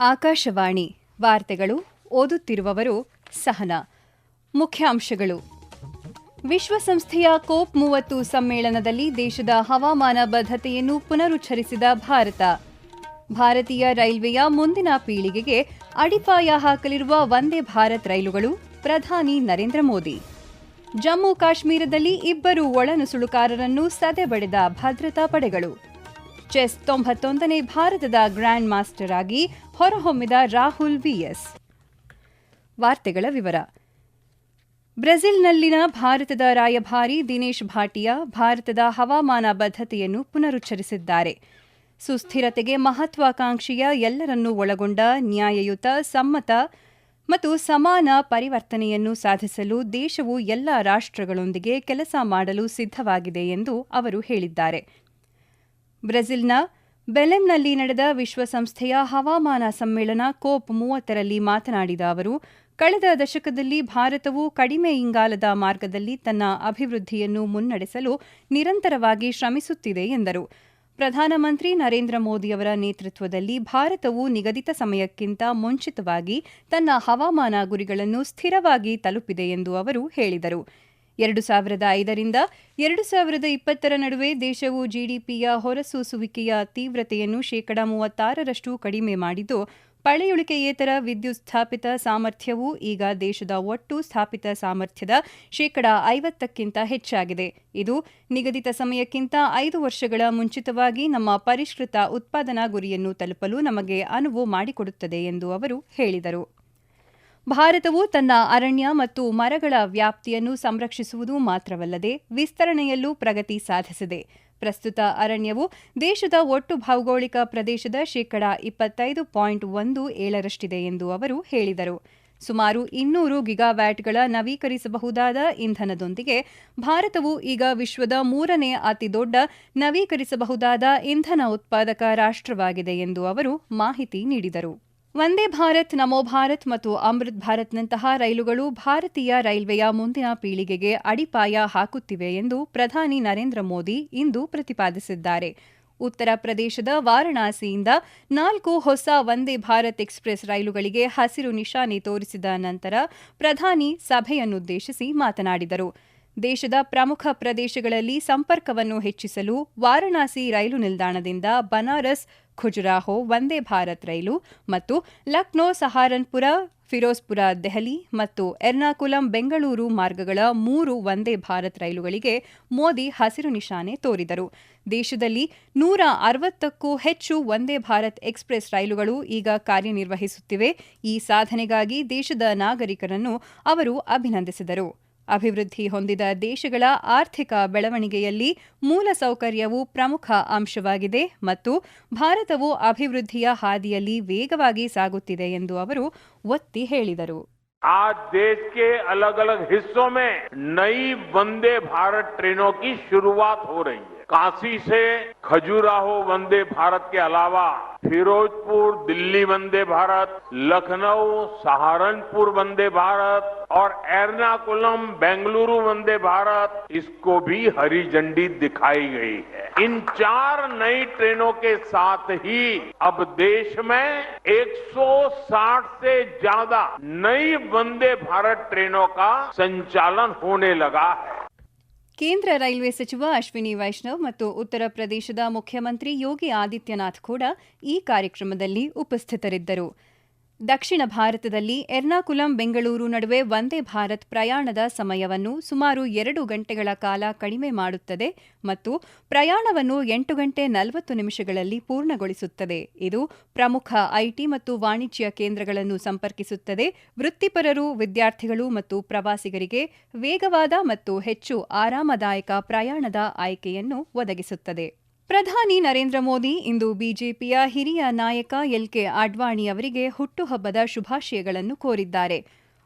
ಆಕಾಶವಾಣಿ ವಾರ್ತೆಗಳು ಓದುತ್ತಿರುವವರು ಸಹನಾ. ಮುಖ್ಯಾಂಶಗಳು. ವಿಶ್ವಸಂಸ್ಥೆಯ ಕೋಪ್ ಮೂವತ್ತು ಸಮ್ಮೇಳನದಲ್ಲಿ ದೇಶದ ಹವಾಮಾನ ಬದ್ಧತೆಯನ್ನು ಪುನರುಚ್ಚರಿಸಿದ ಭಾರತ. ಭಾರತೀಯ ರೈಲ್ವೆಯ ಮುಂದಿನ ಪೀಳಿಗೆಗೆ ಅಡಿಪಾಯ ಹಾಕಲಿರುವ ವಂದೇ ಭಾರತ್ ರೈಲುಗಳು ಪ್ರಧಾನಿ ನರೇಂದ್ರ ಮೋದಿ. ಜಮ್ಮು ಕಾಶ್ಮೀರದಲ್ಲಿ ಇಬ್ಬರು ಒಳನುಸುಳುಕಾರರನ್ನು ಸದೆಬಡೆದ ಭದ್ರತಾ ಪಡೆಗಳು. ಚೆಸ್ ತೊಂಬತ್ತೊಂದನೇ ಭಾರತದ ಗ್ರ್ಯಾಂಡ್ ಮಾಸ್ಟರ್ ಆಗಿ ಹೊರಹೊಮ್ಮಿದ ರಾಹುಲ್ ವಿಎಸ್. ವಾರ್ತೆಗಳ ವಿವರ. ಬ್ರೆಜಿಲ್ನಲ್ಲಿನ ಭಾರತದ ರಾಯಭಾರಿ ದಿನೇಶ್ ಭಾಟಿಯಾ ಭಾರತದ ಹವಾಮಾನ ಬದ್ಧತೆಯನ್ನು ಪುನರುಚ್ಚರಿಸಿದ್ದಾರೆ. ಸುಸ್ಥಿರತೆಗೆ ಮಹತ್ವಾಕಾಂಕ್ಷೆಯ ಎಲ್ಲರನ್ನೂ ಒಳಗೊಂಡ ನ್ಯಾಯಯುತ, ಸಮ್ಮತ ಮತ್ತು ಸಮಾನ ಪರಿವರ್ತನೆಯನ್ನು ಸಾಧಿಸಲು ದೇಶವು ಎಲ್ಲ ರಾಷ್ಟ್ರಗಳೊಂದಿಗೆ ಕೆಲಸ ಮಾಡಲು ಸಿದ್ಧವಾಗಿದೆ ಎಂದು ಅವರು ಹೇಳಿದ್ದಾರೆ. ಬ್ರೆಜಿಲ್ನ ಬೆಲೆಂನಲ್ಲಿ ನಡೆದ ವಿಶ್ವಸಂಸ್ಥೆಯ ಹವಾಮಾನ ಸಮ್ಮೇಳನ ಕೋಪ್ ಮೂವತ್ತರಲ್ಲಿ ಮಾತನಾಡಿದ ಅವರು, ಕಳೆದ ದಶಕದಲ್ಲಿ ಭಾರತವು ಕಡಿಮೆ ಇಂಗಾಲದ ಮಾರ್ಗದಲ್ಲಿ ತನ್ನ ಅಭಿವೃದ್ಧಿಯನ್ನು ಮುನ್ನಡೆಸಲು ನಿರಂತರವಾಗಿ ಶ್ರಮಿಸುತ್ತಿದೆ ಎಂದರು. ಪ್ರಧಾನಮಂತ್ರಿ ನರೇಂದ್ರ ಮೋದಿಯವರ ನೇತೃತ್ವದಲ್ಲಿ ಭಾರತವು ನಿಗದಿತ ಸಮಯಕ್ಕಿಂತ ಮುಂಚಿತವಾಗಿ ತನ್ನ ಹವಾಮಾನ ಗುರಿಗಳನ್ನು ಸ್ಥಿರವಾಗಿ ತಲುಪಿದೆ ಎಂದು ಅವರು ಹೇಳಿದರು. ಎರಡು ಸಾವಿರದ ಐದರಿಂದ ಎರಡು ಸಾವಿರದ ಇಪ್ಪತ್ತರ ನಡುವೆ ದೇಶವು ಜಿಡಿಪಿಯ ಹೊರಸೂಸುವಿಕೆಯ ತೀವ್ರತೆಯನ್ನು ಶೇಕಡಾ ಮೂವತ್ತಾರರಷ್ಟು ಕಡಿಮೆ ಮಾಡಿದ್ದು ಪಳೆಯುಳಿಕೆಯೇತರ ವಿದ್ಯುತ್ ಸ್ಥಾಪಿತ ಸಾಮರ್ಥ್ಯವು ಈಗ ದೇಶದ ಒಟ್ಟು ಸ್ಥಾಪಿತ ಸಾಮರ್ಥ್ಯದ ಶೇಕಡಾ ಐವತ್ತಕ್ಕಿಂತ ಹೆಚ್ಚಾಗಿದೆ. ಇದು ನಿಗದಿತ ಸಮಯಕ್ಕಿಂತ ಐದು ವರ್ಷಗಳ ಮುಂಚಿತವಾಗಿ ನಮ್ಮ ಪರಿಷ್ಕೃತ ಉತ್ಪಾದನಾ ಗುರಿಯನ್ನು ತಲುಪಲು ನಮಗೆ ಅನುವು ಮಾಡಿಕೊಡುತ್ತದೆ ಎಂದು ಅವರು ಹೇಳಿದರು. ಭಾರತವು ತನ್ನ ಅರಣ್ಯ ಮತ್ತು ಮರಗಳ ವ್ಯಾಪ್ತಿಯನ್ನು ಸಂರಕ್ಷಿಸುವುದು ಮಾತ್ರವಲ್ಲದೆ ವಿಸ್ತರಣೆಯಲ್ಲೂ ಪ್ರಗತಿ ಸಾಧಿಸಿದೆ. ಪ್ರಸ್ತುತ ಅರಣ್ಯವು ದೇಶದ ಒಟ್ಟು ಭೌಗೋಳಿಕ ಪ್ರದೇಶದ ಶೇಕಡಾ ಇಪ್ಪತ್ತೈದು ಪಾಯಿಂಟ್ ಒಂದು ಏಳರಷ್ಟಿದೆ ಎಂದು ಅವರು ಹೇಳಿದರು. ಸುಮಾರು ಇನ್ನೂರು ಗಿಗಾವ್ಯಾಟ್ಗಳ ನವೀಕರಿಸಬಹುದಾದ ಇಂಧನದೊಂದಿಗೆ ಭಾರತವು ಈಗ ವಿಶ್ವದ ಮೂರನೇ ಅತಿದೊಡ್ಡ ನವೀಕರಿಸಬಹುದಾದ ಇಂಧನ ಉತ್ಪಾದಕ ರಾಷ್ಟ್ರವಾಗಿದೆ ಎಂದು ಅವರು ಮಾಹಿತಿ ನೀಡಿದರು. ವಂದೇ ಭಾರತ್, ನಮೋ ಭಾರತ್ ಮತ್ತು ಅಮೃತ್ ಭಾರತ್ನಂತಹ ರೈಲುಗಳು ಭಾರತೀಯ ರೈಲ್ವೆಯ ಮುಂದಿನ ಪೀಳಿಗೆಗೆ ಅಡಿಪಾಯ ಹಾಕುತ್ತಿವೆ ಎಂದು ಪ್ರಧಾನಿ ನರೇಂದ್ರ ಮೋದಿ ಇಂದು ಪ್ರತಿಪಾದಿಸಿದ್ದಾರೆ. ಉತ್ತರ ಪ್ರದೇಶದ ವಾರಣಾಸಿಯಿಂದ ನಾಲ್ಕು ಹೊಸ ವಂದೇ ಭಾರತ್ ಎಕ್ಸ್ಪ್ರೆಸ್ ರೈಲುಗಳಿಗೆ ಹಸಿರು ನಿಶಾನೆ ತೋರಿಸಿದ ನಂತರ ಪ್ರಧಾನಿ ಸಭೆಯನ್ನುದ್ದೇಶಿಸಿ ಮಾತನಾಡಿದರು. ದೇಶದ ಪ್ರಮುಖ ಪ್ರದೇಶಗಳಲ್ಲಿ ಸಂಪರ್ಕವನ್ನು ಹೆಚ್ಚಿಸಲು ವಾರಣಾಸಿ ರೈಲು ನಿಲ್ದಾಣದಿಂದ ಬನಾರಸ್ ಖುಜುರಾಹೋ, ವಂದೇ ಭಾರತ್ ರೈಲು ಮತ್ತು ಲಕ್ನೋ, ಸಹಾರನ್ಪುರ, ಫಿರೋಜ್ಪುರ, ದೆಹಲಿ ಮತ್ತು ಎರ್ನಾಕುಲಂ, ಬೆಂಗಳೂರು ಮಾರ್ಗಗಳ ಮೂರು ವಂದೇ ಭಾರತ್ ರೈಲುಗಳಿಗೆ ಮೋದಿ ಹಸಿರು ನಿಶಾನೆ ತೋರಿದರು. ದೇಶದಲ್ಲಿ ನೂರ ಅರವತ್ತಕ್ಕೂ ಹೆಚ್ಚು ವಂದೇ ಭಾರತ್ ಎಕ್ಸ್ಪ್ರೆಸ್ ರೈಲುಗಳು ಈಗ ಕಾರ್ಯನಿರ್ವಹಿಸುತ್ತಿವೆ. ಈ ಸಾಧನೆಗಾಗಿ ದೇಶದ ನಾಗರಿಕರನ್ನು ಅವರು ಅಭಿನಂದಿಸಿದರು. ಅಭಿವೃದ್ಧಿ ಹೊಂದಿದ ದೇಶಗಳ ಆರ್ಥಿಕ ಬೆಳವಣಿಗೆಯಲ್ಲಿ ಮೂಲಸೌಕರ್ಯವು ಪ್ರಮುಖ ಅಂಶವಾಗಿದೆ ಮತ್ತು ಭಾರತವು ಅಭಿವೃದ್ಧಿಯ ಹಾದಿಯಲ್ಲಿ ವೇಗವಾಗಿ ಸಾಗುತ್ತಿದೆ ಎಂದು ಅವರು ಒತ್ತಿ ಹೇಳಿದರು आज देश के अलग अलग हिस्सों में नई वंदे भारत ट्रेनों की शुरुआत हो रही है काशी से खजुराहो वंदे भारत के अलावा फिरोजपुर, दिल्ली वंदे भारत, लखनऊ, सहारनपुर वंदे भारत और एर्नाकुलम, बेंगलुरु वंदे भारत, इसको भी हरी झंडी दिखाई गई है। इन चार नई ट्रेनों के साथ ही अब देश में 160 से ज़्यादा नई वंदे भारत ट्रेनों का संचालन होने लगा है। ಕೇಂದ್ರ ರೈಲ್ವೆ ಸಚಿವ ಅಶ್ವಿನಿ ವೈಷ್ಣವ್ ಮತ್ತು ಉತ್ತರ ಪ್ರದೇಶದ ಮುಖ್ಯಮಂತ್ರಿ ಯೋಗಿ ಆದಿತ್ಯನಾಥ್ ಕೂಡ ಈ ಕಾರ್ಯಕ್ರಮದಲ್ಲಿ ಉಪಸ್ಥಿತರಿದ್ದರು. ದಕ್ಷಿಣ ಭಾರತದಲ್ಲಿ ಎರ್ನಾಕುಲಂ, ಬೆಂಗಳೂರು ನಡುವೆ ವಂದೇ ಭಾರತ್ ಪ್ರಯಾಣದ ಸಮಯವನ್ನು ಸುಮಾರು ಎರಡು ಗಂಟೆಗಳ ಕಾಲ ಕಡಿಮೆ ಮಾಡುತ್ತದೆ ಮತ್ತು ಪ್ರಯಾಣವನ್ನು ಎಂಟು ಗಂಟೆ ನಲವತ್ತು ನಿಮಿಷಗಳಲ್ಲಿ ಪೂರ್ಣಗೊಳಿಸುತ್ತದೆ. ಇದು ಪ್ರಮುಖ ಐಟಿ ಮತ್ತು ವಾಣಿಜ್ಯ ಕೇಂದ್ರಗಳನ್ನು ಸಂಪರ್ಕಿಸುತ್ತದೆ. ವೃತ್ತಿಪರರು, ವಿದ್ಯಾರ್ಥಿಗಳು ಮತ್ತು ಪ್ರವಾಸಿಗರಿಗೆ ವೇಗವಾದ ಮತ್ತು ಹೆಚ್ಚು ಆರಾಮದಾಯಕ ಪ್ರಯಾಣದ ಆಯ್ಕೆಯನ್ನು ಒದಗಿಸುತ್ತದೆ. ಪ್ರಧಾನಿ ನರೇಂದ್ರ ಮೋದಿ ಇಂದು ಬಿಜೆಪಿಯ ಹಿರಿಯ ನಾಯಕ ಎಲ್ಕೆ ಅಡ್ವಾಣಿ ಅವರಿಗೆ ಹುಟ್ಟುಹಬ್ಬದ ಶುಭಾಶಯಗಳನ್ನು ಕೋರಿದ್ದಾರೆ.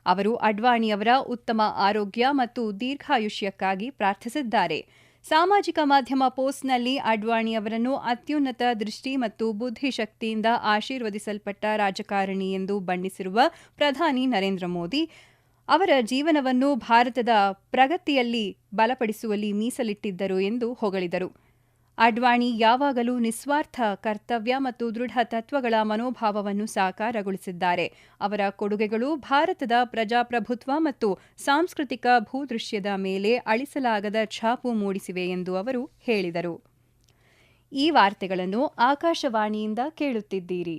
ಅವರು ಅಡ್ವಾಣಿಯವರ ಉತ್ತಮ ಆರೋಗ್ಯ ಮತ್ತು ದೀರ್ಘಾಯುಷ್ಯಕ್ಕಾಗಿ ಪ್ರಾರ್ಥಿಸಿದ್ದಾರೆ. ಸಾಮಾಜಿಕ ಮಾಧ್ಯಮ ಪೋಸ್ಟ್ನಲ್ಲಿ ಅಡ್ವಾಣಿ ಅವರನ್ನು ಅತ್ಯುನ್ನತ ದೃಷ್ಟಿ ಮತ್ತು ಬುದ್ಧಿಶಕ್ತಿಯಿಂದ ಆಶೀರ್ವದಿಸಲ್ಪಟ್ಟ ರಾಜಕಾರಣಿ ಎಂದು ಬಣ್ಣಿಸಿರುವ ಪ್ರಧಾನಿ ನರೇಂದ್ರ ಮೋದಿ, ಅವರ ಜೀವನವನ್ನು ಭಾರತದ ಪ್ರಗತಿಯಲ್ಲಿ ಬಲಪಡಿಸುವಲ್ಲಿ ಮೀಸಲಿಟ್ಟಿದ್ದರು ಎಂದು ಹೊಗಳಿದರು. ಅಡ್ವಾಣಿ ಯಾವಾಗಲೂ ನಿಸ್ವಾರ್ಥ, ಕರ್ತವ್ಯ ಮತ್ತು ದೃಢ ತತ್ವಗಳ ಮನೋಭಾವವನ್ನು ಸಾಕಾರಗೊಳಿಸಿದ್ದಾರೆ. ಅವರ ಕೊಡುಗೆಗಳು ಭಾರತದ ಪ್ರಜಾಪ್ರಭುತ್ವ ಮತ್ತು ಸಾಂಸ್ಕೃತಿಕ ಭೂದೃಶ್ಯದ ಮೇಲೆ ಅಳಿಸಲಾಗದ ಛಾಪು ಮೂಡಿಸಿವೆ ಎಂದು ಅವರು ಹೇಳಿದರು. ಈ ವಾರ್ತೆಗಳನ್ನು ಆಕಾಶವಾಣಿಯಿಂದ ಕೇಳುತ್ತಿದ್ದೀರಿ.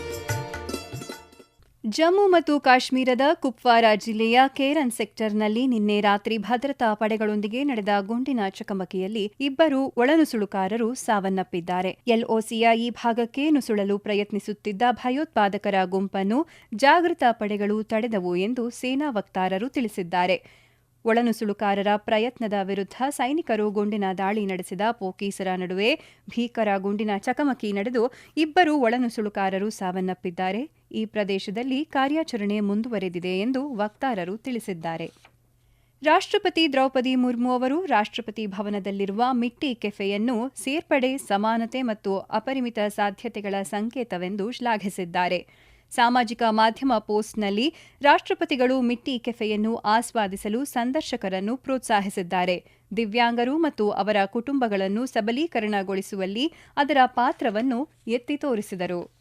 ಜಮ್ಮು ಮತ್ತು ಕಾಶ್ಮೀರದ ಕುಪ್ವಾರ ಜಿಲ್ಲೆಯ ಕೇರನ್ ಸೆಕ್ಟರ್ನಲ್ಲಿ ನಿನ್ನೆ ರಾತ್ರಿ ಭದ್ರತಾ ಪಡೆಗಳೊಂದಿಗೆ ನಡೆದ ಗುಂಡಿನ ಚಕಮಕಿಯಲ್ಲಿ ಇಬ್ಬರು ಒಳನುಸುಳುಕಾರರು ಸಾವನ್ನಪ್ಪಿದ್ದಾರೆ. ಎಲ್ಒಸಿಯ ಈ ಭಾಗಕ್ಕೆ ನುಸುಳಲು ಪ್ರಯತ್ನಿಸುತ್ತಿದ್ದ ಭಯೋತ್ಪಾದಕರ ಗುಂಪನ್ನು ಜಾಗೃತ ಪಡೆಗಳು ತಡೆದವು ಎಂದು ಸೇನಾ ವಕ್ತಾರರು ತಿಳಿಸಿದ್ದಾರೆ. ಒಳನುಸುಳುಕಾರರ ಪ್ರಯತ್ನದ ವಿರುದ್ಧ ಸೈನಿಕರು ಗುಂಡಿನ ದಾಳಿ ನಡೆಸಿದ ಪೋಕೀಸರ ನಡುವೆ ಭೀಕರ ಗುಂಡಿನ ಚಕಮಕಿ ನಡೆದು ಇಬ್ಬರು ಒಳನುಸುಳುಕಾರರು ಸಾವನ್ನಪ್ಪಿದ್ದಾರೆ. ಈ ಪ್ರದೇಶದಲ್ಲಿ ಕಾರ್ಯಾಚರಣೆ ಮುಂದುವರೆದಿದೆ ಎಂದು ವಕ್ತಾರರು ತಿಳಿಸಿದ್ದಾರೆ. ರಾಷ್ಟ್ರಪತಿ ದ್ರೌಪದಿ ಮುರ್ಮು ಅವರು ರಾಷ್ಟ್ರಪತಿ ಭವನದಲ್ಲಿರುವ ಮಿಟ್ಟಿ ಕೆಫೆಯನ್ನು ಸೇರ್ಪಡೆ, ಸಮಾನತೆ ಮತ್ತು ಅಪರಿಮಿತ ಸಾಧ್ಯತೆಗಳ ಸಂಕೇತವೆಂದು ಶ್ಲಾಘಿಸಿದ್ದಾರೆ. ಸಾಮಾಜಿಕ ಮಾಧ್ಯಮ ಪೋಸ್ಟ್ನಲ್ಲಿ ರಾಷ್ಟ್ರಪತಿಗಳು ಮಿಟ್ಟಿ ಕೆಫೆಯನ್ನು ಆಸ್ವಾದಿಸಲು ಸಂದರ್ಶಕರನ್ನು ಪ್ರೋತ್ಸಾಹಿಸಿದ್ದಾರೆ. ದಿವ್ಯಾಂಗರು ಮತ್ತು ಅವರ ಕುಟುಂಬಗಳನ್ನು ಸಬಲೀಕರಣಗೊಳಿಸುವಲ್ಲಿ ಅದರ ಪಾತ್ರವನ್ನು ಎತ್ತಿ ತೋರಿಸಿದರು.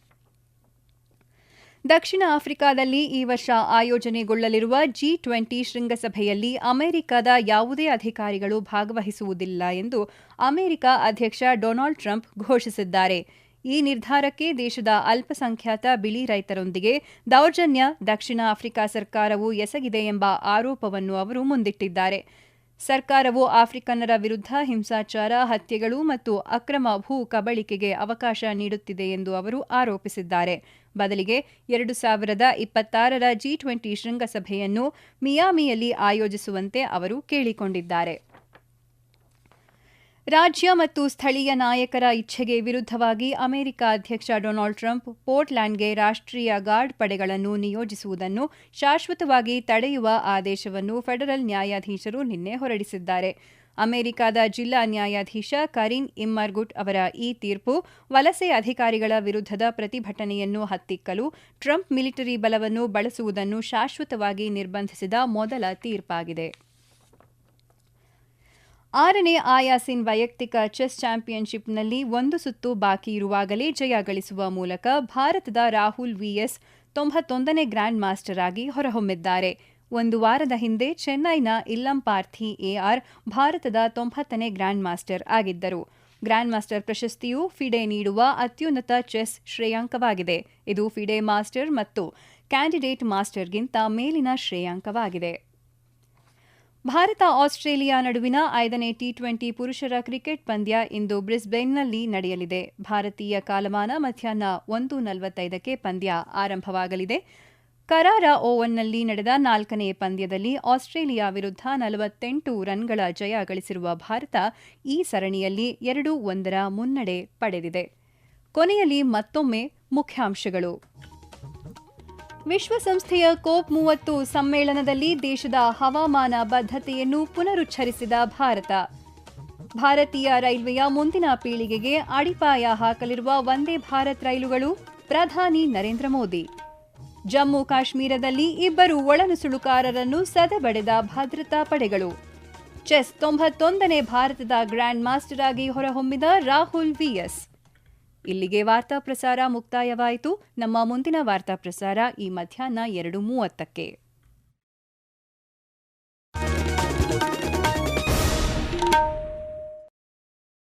ದಕ್ಷಿಣ ಆಫ್ರಿಕಾದಲ್ಲಿ ಈ ವರ್ಷ ಆಯೋಜನೆಗೊಳ್ಳಲಿರುವ ಜಿ ಟ್ವೆಂಟಿ ಶೃಂಗಸಭೆಯಲ್ಲಿ ಅಮೆರಿಕದ ಯಾವುದೇ ಅಧಿಕಾರಿಗಳು ಭಾಗವಹಿಸುವುದಿಲ್ಲ ಎಂದು ಅಮೆರಿಕ ಅಧ್ಯಕ್ಷ ಡೊನಾಲ್ಡ್ ಟ್ರಂಪ್ ಘೋಷಿಸಿದ್ದಾರೆ. ಈ ನಿರ್ಧಾರಕ್ಕೆ ದೇಶದ ಅಲ್ಪಸಂಖ್ಯಾತ ಬಿಳಿ ರೈತರೊಂದಿಗೆ ದೌರ್ಜನ್ಯ, ದಕ್ಷಿಣ ಆಫ್ರಿಕಾ ಸರ್ಕಾರವು ಎಸಗಿದೆ ಎಂಬ ಆರೋಪವನ್ನು ಅವರು ಮುಂದಿಟ್ಟಿದ್ದಾರೆ. ಸರ್ಕಾರವು ಆಫ್ರಿಕನ್ನರ ವಿರುದ್ಧ ಹಿಂಸಾಚಾರ, ಹತ್ಯೆಗಳು ಮತ್ತು ಅಕ್ರಮ ಭೂ ಕಬಳಿಕೆಗೆ ಅವಕಾಶ ನೀಡುತ್ತಿದೆ ಎಂದು ಅವರು ಆರೋಪಿಸಿದ್ದಾರೆ. ಬದಲಿಗೆ ಎರಡು ಸಾವಿರದ ಇಪ್ಪತ್ತಾರರ ಜಿ ಟ್ವೆಂಟಿ ಶೃಂಗಸಭೆಯನ್ನು ಮಿಯಾಮಿಯಲ್ಲಿ ಆಯೋಜಿಸುವಂತೆ ಅವರು ಕೇಳಿಕೊಂಡಿದ್ದಾರೆ. ರಾಜ್ಯ ಮತ್ತು ಸ್ಥಳೀಯ ನಾಯಕರ ಇಚ್ಛೆಗೆ ವಿರುದ್ಧವಾಗಿ ಅಮೆರಿಕ ಅಧ್ಯಕ್ಷ ಡೊನಾಲ್ಡ್ ಟ್ರಂಪ್ ಪೋರ್ಟ್ಲ್ಯಾಂಡ್ಗೆ ರಾಷ್ಟ್ರೀಯ ಗಾರ್ಡ್ ಪಡೆಗಳನ್ನು ನಿಯೋಜಿಸುವುದನ್ನು ಶಾಶ್ವತವಾಗಿ ತಡೆಯುವ ಆದೇಶವನ್ನು ಫೆಡರಲ್ ನ್ಯಾಯಾಧೀಶರು ನಿನ್ನೆ ಹೊರಡಿಸಿದ್ದಾರೆ. ಅಮೆರಿಕದ ಜಿಲ್ಲಾ ನ್ಯಾಯಾಧೀಶ ಕರೀನ್ ಇಮ್ಮರ್ಗುಟ್ ಅವರ ಈ ತೀರ್ಪು ವಲಸೆ ಅಧಿಕಾರಿಗಳ ವಿರುದ್ಧದ ಪ್ರತಿಭಟನೆಯನ್ನು ಹತ್ತಿಕ್ಕಲು ಟ್ರಂಪ್ ಮಿಲಿಟರಿ ಬಲವನ್ನು ಬಳಸುವುದನ್ನು ಶಾಶ್ವತವಾಗಿ ನಿರ್ಬಂಧಿಸಿದ ಮೊದಲ ತೀರ್ಪಾಗಿದೆ. ಆರನೇ ಆಯಾಸಿನ್ ವೈಯಕ್ತಿಕ ಚೆಸ್ ಚಾಂಪಿಯನ್ಶಿಪ್ನಲ್ಲಿ ಒಂದು ಸುತ್ತು ಬಾಕಿ ಇರುವಾಗಲೇ ಜಯ ಗಳಿಸುವ ಮೂಲಕ ಭಾರತದ ರಾಹುಲ್ ವಿಎಸ್ ತೊಂಬತ್ತೊಂದನೇ ಗ್ರ್ಯಾಂಡ್ ಮಾಸ್ಟರ್ ಆಗಿ ಹೊರಹೊಮ್ಮಿದ್ದಾರೆ. ಒಂದು ವಾರದ ಹಿಂದೆ ಚೆನ್ನೈನ ಇಲ್ಲಂ ಪಾರ್ಥಿ ಎಆರ್ ಭಾರತದ ತೊಂಬತ್ತನೇ ಗ್ರ್ಯಾಂಡ್ ಮಾಸ್ಟರ್ ಆಗಿದ್ದರು. ಗ್ರ್ಯಾಂಡ್ ಮಾಸ್ಟರ್ ಪ್ರಶಸ್ತಿಯು ಫಿಡೆ ನೀಡುವ ಅತ್ಯುನ್ನತ ಚೆಸ್ ಶ್ರೇಯಾಂಕವಾಗಿದೆ. ಇದು ಫಿಡೆ ಮಾಸ್ಟರ್ ಮತ್ತು ಕ್ಯಾಂಡಿಡೇಟ್ ಮಾಸ್ಟರ್ಗಿಂತ ಮೇಲಿನ ಶ್ರೇಯಾಂಕವಾಗಿದೆ. ಭಾರತ ಆಸ್ಟ್ರೇಲಿಯಾ ನಡುವಿನ ಐದನೇ ಟಿ ಟ್ವೆಂಟಿ ಪುರುಷರ ಕ್ರಿಕೆಟ್ ಪಂದ್ಯ ಇಂದು ಬ್ರಿಸ್ಬೇನ್ನಲ್ಲಿ ನಡೆಯಲಿದೆ. ಭಾರತೀಯ ಕಾಲಮಾನ ಮಧ್ಯಾಹ್ನ ಒಂದು ನಲವತ್ತೈದಕ್ಕೆ ಪಂದ್ಯ ಆರಂಭವಾಗಲಿದೆ. ಕರಾರ ಓವನ್ನಲ್ಲಿ ನಡೆದ ನಾಲ್ಕನೇ ಪಂದ್ಯದಲ್ಲಿ ಆಸ್ಟ್ರೇಲಿಯಾ ವಿರುದ್ಧ ನಲವತ್ತೆಂಟು ರನ್ಗಳ ಜಯ ಗಳಿಸಿರುವ ಭಾರತ ಈ ಸರಣಿಯಲ್ಲಿ ಎರಡು ಒಂದರ ಮುನ್ನಡೆ ಪಡೆದಿದೆ. ಕೊನೆಯಲ್ಲಿ ಮತ್ತೊಮ್ಮೆ ಮುಖ್ಯಾಂಶಗಳು. ವಿಶ್ವಸಂಸ್ಥೆಯ ಕೋಪ್ ಮೂವತ್ತು ಸಮ್ಮೇಳನದಲ್ಲಿ ದೇಶದ ಹವಾಮಾನ ಬದ್ಧತೆಯನ್ನು ಪುನರುಚ್ಚರಿಸಿದ ಭಾರತ. ಭಾರತೀಯ ರೈಲ್ವೆಯ ಮುಂದಿನ ಪೀಳಿಗೆಗೆ ಅಡಿಪಾಯ ಹಾಕಲಿರುವ ವಂದೇ ಭಾರತ್ ರೈಲುಗಳು ಪ್ರಧಾನಿ ನರೇಂದ್ರ ಮೋದಿ. ಜಮ್ಮು ಕಾಶ್ಮೀರದಲ್ಲಿ ಇಬ್ಬರು ಒಳನುಸುಳುಕಾರರನ್ನು ಸದೆಬಡೆದ ಭದ್ರತಾ ಪಡೆಗಳು. ಚೆಸ್ ತೊಂಬತ್ತೊಂದನೇ ಭಾರತದ ಗ್ರ್ಯಾಂಡ್ ಮಾಸ್ಟರ್ ಆಗಿ ಹೊರಹೊಮ್ಮಿದ ರಾಹುಲ್ ವಿಎಸ್ ಇಲ್ಲಿಗೆ ವಾರ್ತಾ ಪ್ರಸಾರ ಮುಕ್ತಾಯವಾಯಿತು. ನಮ್ಮ ಮುಂದಿನ ವಾರ್ತಾ ಪ್ರಸಾರ ಈ ಮಧ್ಯಾಹ್ನ ಎರಡು ಮೂವತ್ತಕ್ಕೆ.